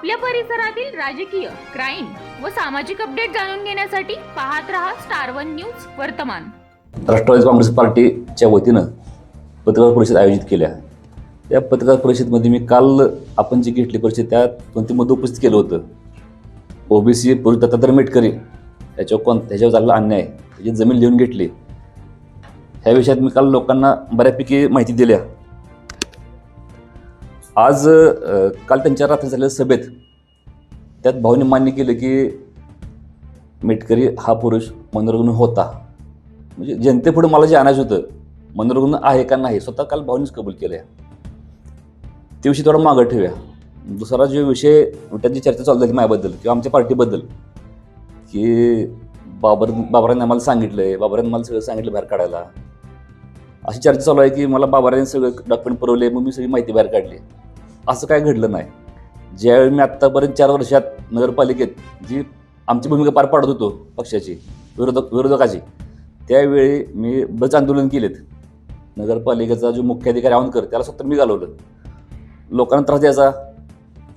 आपल्या परिसरातील राजकीय क्राईम व सामाजिक अपडेट जाणून घेण्यासाठी पाहत रहा स्टार वन न्यूज वर्तमान. राष्ट्रवादी काँग्रेस पार्टीच्या वतीनं पत्रकार परिषद आयोजित केल्या त्या पत्रकार परिषदमध्ये मी काल आपण जी घेतली परिषद त्यात दोन तीन मुद्दे उपस्थित केलं होतं ओबीसी पुरुष दत्तात्रय मेटकरी त्याच्यावर कोण त्याच्यावर झालेला अन्याय त्याची जमीन लिहून घेतली. ह्या विषयात मी काल लोकांना बऱ्यापैकी माहिती दिल्या आज काल त्यांच्या रात्री झालेल्या सभेत त्यात भाऊने मान्य केलं की मेटकरी हा पुरुष मनोरुग्ण होता. म्हणजे जनतेपुढे मला जे आणायचं होतं मनोरुग्ण आहे का नाही स्वतः काल भाऊनीच कबूल केलं ते थोडं थोडा मागं ठेवूया. दुसरा जो विषय त्याची चर्चा चालू झाली माझ्याबद्दल किंवा आमच्या पार्टीबद्दल की बाबर बाबरांनी आम्हाला सांगितलं आहे बाबरांनी मला सगळं सांगितलं बाहेर काढायला. अशी चर्चा चालू आहे की मला बाबरांनी सगळं डॉक्युमेंट पुरवले मग मी सगळी माहिती बाहेर काढली. असं काय घडलं नाही. ज्यावेळी मी आत्तापर्यंत चार वर्षात नगरपालिकेत जी आमची भूमिका पार पाडत होतो पक्षाची विरोधक विरोधकाची त्यावेळी मी बच आंदोलन केलेत. नगरपालिकेचा जो मुख्याधिकारी आवनकर त्याला स्वतः मी घालवलं. लोकांना त्रास द्यायचा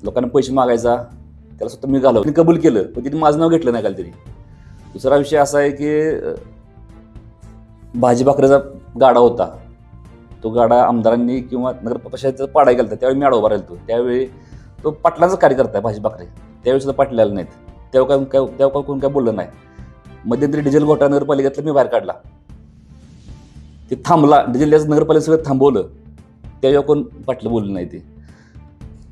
लोकांना पैसे मागायचा त्याला स्वतः मी घालवलं. मी कबूल केलं पण तिने माझं नाव घेतलं नाही काल तरी. दुसरा विषय असा आहे की भाजी भाकरीचा गाडा होता. तो गाडा आमदारांनी किंवा नगर पाडाय पाडा गेला त्यावेळी मी आडोबा उभा राहिलो त्यावेळी तो पाटलाचा कार्यकर्ता आहे भाजी भाकरी. त्यावेळी सुद्धा पाटील आले नाहीत. तेव्हा काय काय तेव्हा काय कोण काय बोललं नाही. मध्यंतरी डिझेल घोटाळा नगरपालिकेतला मी बाहेर काढला. ते थांबला डिझेल याचं नगरपालिका सगळं थांबवलं. त्यावेळी कोण पाटलं बोललं नाही ते.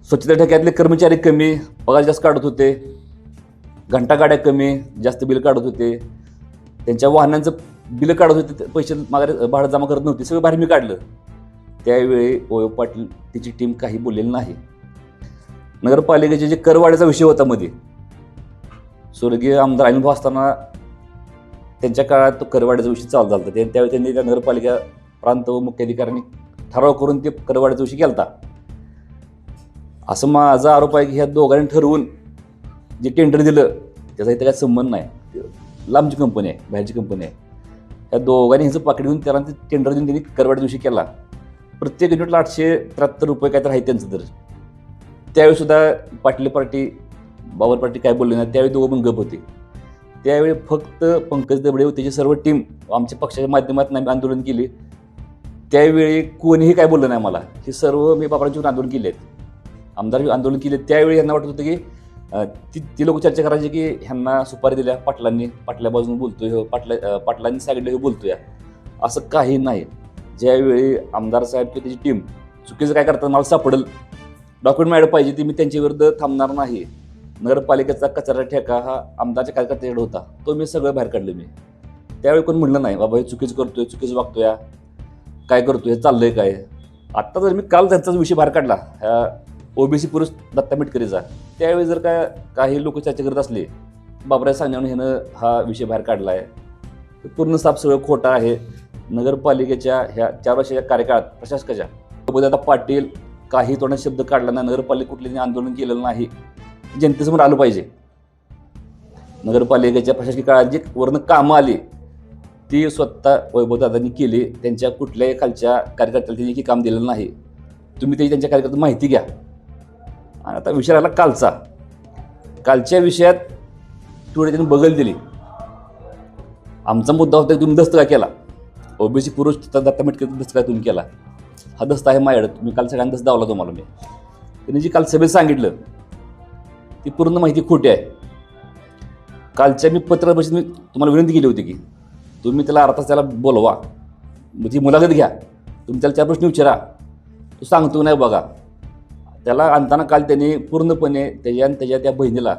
स्वच्छता ठेक्यातले कर्मचारी कमी पगार जास्त काढत होते. घंटा गाड्या कमी जास्त बिल काढत होते. त्यांच्या वाहनांचं बिलं काढत होते ते पैसे माघारी भाडं जमा करत नव्हते सगळं बाहेर मी काढलं. त्यावेळी ओयो पाटील तिची टीम काही बोललेली नाही. नगरपालिकेचे जे करवाढीचा विषय होता मध्ये स्वर्गीय आमदार अनुभव असताना त्यांच्या काळात तो करवाड्याचा विषय चालू झाला होता. त्यावेळी त्यांनी त्या नगरपालिका प्रांत व मुख्याधिकाऱ्यांनी ठराव करून ते करवाड्याचा विषय केला असं माझा आरोप आहे की ह्या दोघांनी ठरवून जे टेंडर दिलं त्याचा इथं काय संबंध नाही. लांबची कंपनी आहे बाहेरची कंपनी आहे. या दोघांनी हिचं पाकिट देऊन त्याला ते टेंडर देऊन त्यांनी करवाढीचा दिवशी केला. प्रत्येक युनिटला आठशे त्र्याहत्तर रुपये काय तर आहे त्यांचं तर त्यावेळी सुद्धा पाटले पार्टी बाबर पार्टी काय बोलले नाही त्यावेळी दोघं पण गप होते. त्यावेळी फक्त पंकज दबडे व त्याची सर्व टीम आमच्या पक्षाच्या माध्यमातून आम्ही आंदोलन केले. त्यावेळी कोणीही काय बोललं नाही मला हे सर्व मी बाबरांच्यावर आंदोलन केले आहेत आमदार आंदोलन केले त्यावेळी यांना वाटत होतं की ती ती लोक चर्चा करायची की ह्यांना सुपारी दिल्या पाटलांनी पाटल्या बाजून बोलतोय हो पाटल्या पाटलांनी सांगितलं हे बोलतोय. असं काही नाही. ज्यावेळी आमदार साहेब किंवा त्याची टीम चुकीचं काय करतात मला सापडेल. डॉक्युमेंट मॅड पाहिजे ती मी त्यांच्याविरुद्ध थांबणार नाही. नगरपालिकेचा कचरा ठेका हा आमदारच्या कार्यकर्त्याकडे होता. तो मी सगळं बाहेर काढलं मी. त्यावेळी कोण म्हणलं नाही बाबा हे चुकीचं करतोय चुकीचं वागतोय काय करतोय चाललंय काय? आत्ता जर मी काल त्यांचाच विषय बाहेर काढला ह्या ओबीसी पुरुष दत्ता मेटकरीचा. त्यावेळी जर का काही लोक चर्चा करत असले बाबऱ्या सांगण्यावर ह्यानं हा विषय बाहेर काढला आहे पूर्ण साफ सगळं खोटा आहे. नगरपालिकेच्या ह्या चार वर्षाच्या कार्यकाळात प्रशासकाच्या आता पाटील काही तोंडात शब्द काढला नाही नगरपालिका कुठल्याने आंदोलन केलेलं नाही. जनतेसमोर आलं पाहिजे. नगरपालिकेच्या प्रशासकीय काळात जी वरनं कामं आली ती स्वतः वैभवदादांनी केली. त्यांच्या कुठल्याही खालच्या कार्यकर्त्याला त्यांनी की काम दिलेलं नाही. तुम्ही त्याची त्यांच्या कार्यकर्त्यात माहिती घ्या. आणि आता विषय आला कालचा. कालच्या विषयात थोडी त्यांनी बगल दिली. आमचा मुद्दा होता की तुम्ही दस्त का केला? ओबीसी पुरुष दत्ता मेटकर दस्त काय तुम्ही केला? हा दस्त आहे माझ्याकडे. तुम्ही काल सगळ्यांना दस्त दावला तुम्हाला मी. त्यांनी जी काल सभेत सांगितलं ती पूर्ण माहिती खोटी आहे. कालच्या मी पत्र परिषद मी तुम्हाला विनंती केली होती की तुम्ही त्याला अर्धा तास त्याला बोलवा. ती मुलाखत घ्या. तुम्ही त्याला चार प्रश्न विचारा. तो सांगतो नाही बघा. त्याला आणताना काल त्यांनी पूर्णपणे त्याच्या आणि त्याच्या त्या बहिणीला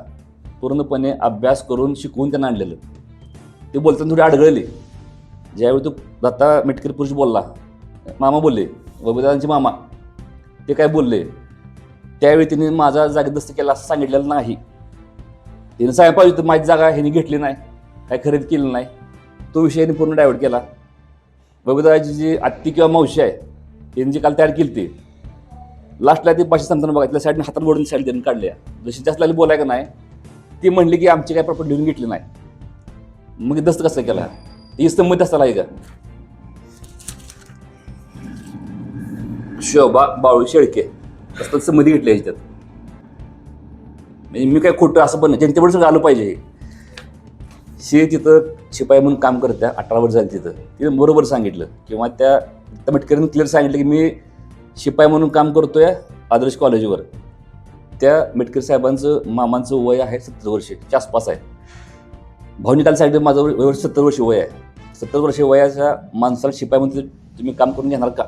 पूर्णपणे अभ्यास करून शिकवून त्यांना आणलेलं. ते बोलताना थोडी अडगळली. ज्यावेळी तो दत्ता मेटकरी पुरुष बोलला मामा बोलले वैभवदादांचे मामा. ते काय बोलले? त्यावेळी तिने माझा जागेदस्त केला असं सांगितलेलं नाही. तिने सांगायला पाहिजे माझी जागा ह्याने घेतली नाही काय खरेदी केली नाही. तो विषय पूर्ण डायव्हर्ट केला. बघदाची जी आत्ती किंवा मावशी आहे त्यांनी जी काल तयार केली ती लास्टला ती पाचशे संतान बघा तिला साईडने हातात वडून साईड देऊन काढल्या. जशी जास्त लागली बोलाय का नाही ती म्हणली की आमची काय प्रॉपर्टी लिहून घेतली नाही. मग दस्त कसं केला? ती स्तंभ दस्ताला आहे का शोभा बाळू शेळके असं संमती घेतली त्यात म्हणजे मी काय खोटं असं पण नाही. जनतेपुढे सगळं आलं पाहिजे. शे तिथं शिपाई म्हणून काम करत्या अठरा वर्ष झाली तिथं. तिथं बरोबर सांगितलं. किंवा त्या त्या मटकरीनं क्लिअर सांगितलं की मी शिपाई म्हणून काम करतोय आदर्श कॉलेजवर. त्या मिटकर साहेबांचं मामांचं वय आहे सत्तर वर्षाच्या आसपास आहे. भावनिकाल साहेब माझं वय सत्तर वर्ष वय आहे. सत्तर वर्ष वयाच्या माणसाला शिपाई म्हणून तुम्ही काम करून घेणार का?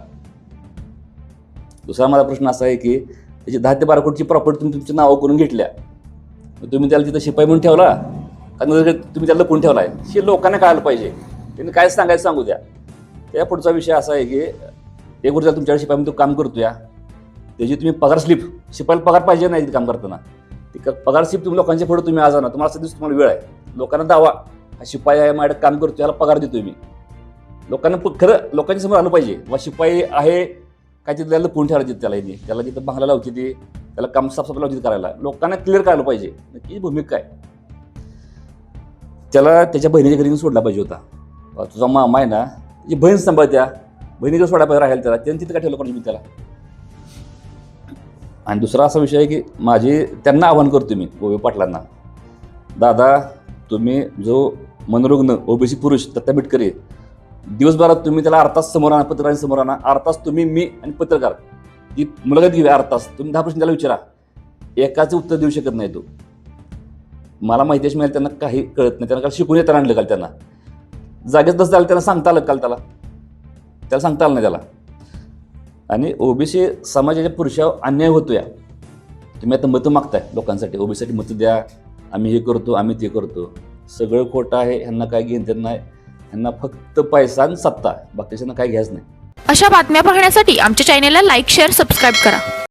दुसरा माझा प्रश्न असा आहे की त्याची दहा ते बारा कोटीची प्रॉपर्टी तुम्ही तुमच्या नावं करून घेतल्या. तुम्ही त्याला तिथं शिपाई म्हणून ठेवला? का तुम्ही त्याला लपून ठेवला आहे हे लोकांना कळायला पाहिजे. त्यांनी काय सांगायचं सांगू द्या. त्या पुढचा विषय असा आहे की एक वर्ष तुमच्या तुमच्याकडे शिपाई म्हणून तो काम करतो या. त्याची तुम्ही पगार स्लिप शिपायला पगार पाहिजे नाही काम करताना. ती पगार स्लिप तुम्ही लोकांच्या पुढे तुम्ही आज आणा. तुम्हाला असं दिवस तुम्हाला वेळ आहे. लोकांना दावा हा शिपाई आहे माझ्याकडे काम करतो याला पगार देतोय मी. लोकांना प- खरं लोकांच्या समोर आलं पाहिजे. वा शिपाई आहे काय तिथे त्याला कोण ठेवायला त्याला इथे. त्याला तिथं बांगला लावची ती त्याला काम साफसफाई लावची करायला. लोकांना क्लिअर करायला पाहिजे. नक्की भूमिका काय? त्याला त्याच्या बहिणीच्या घरी सोडला पाहिजे होता. तुझा मामा आहे ना त्याची बहीण सांभाळत्या बहिणीकडे सोडा पाहिजे राहायला त्याला त्यांनी तिथं काय ठेवलं पाहिजे मी त्याला? आणि दुसरा असा विषय आहे की माझी त्यांना आव्हान करतो मी गोवे पाटलांना. दादा तुम्ही जो मनोरुग्ण ओबीसी पुरुष दत्ता बिटकरी दिवसभरात तुम्ही त्याला अर्धा समोर आणा पत्रकारांसमोर आणा अर्धा तुम्ही मी आणि पत्रकार ती मुलाखत घेऊया अर्धा तुम्ही दहा प्रश्न त्याला विचारा. एकाचं उत्तर देऊ शकत नाही तो. मला माहिती अशी मिळाली त्यांना काही कळत नाही त्यांना काल शिकून येताना आणलं काल त्यांना. जागेच दस झालं त्यांना सांगता आलं काल त्याला. त्याला सांगता आलं नाही त्याला. आणि ओबीसी समाजाच्या पुरुषावर अन्याय होतो या तुम्ही आता मतं मागताय लोकांसाठी. ओबीसीसाठी मतं द्या. आम्ही हे करतो आम्ही ते करतो. सगळं खोटं आहे. ह्यांना काय घेणं नाही. ह्यांना फक्त पैसा आणि सत्ता. बाकीच्यांना काय घ्यायचं नाही. अशा बातम्या पाहण्यासाठी आमच्या चॅनेलला लाईक शेअर सबस्क्राईब करा.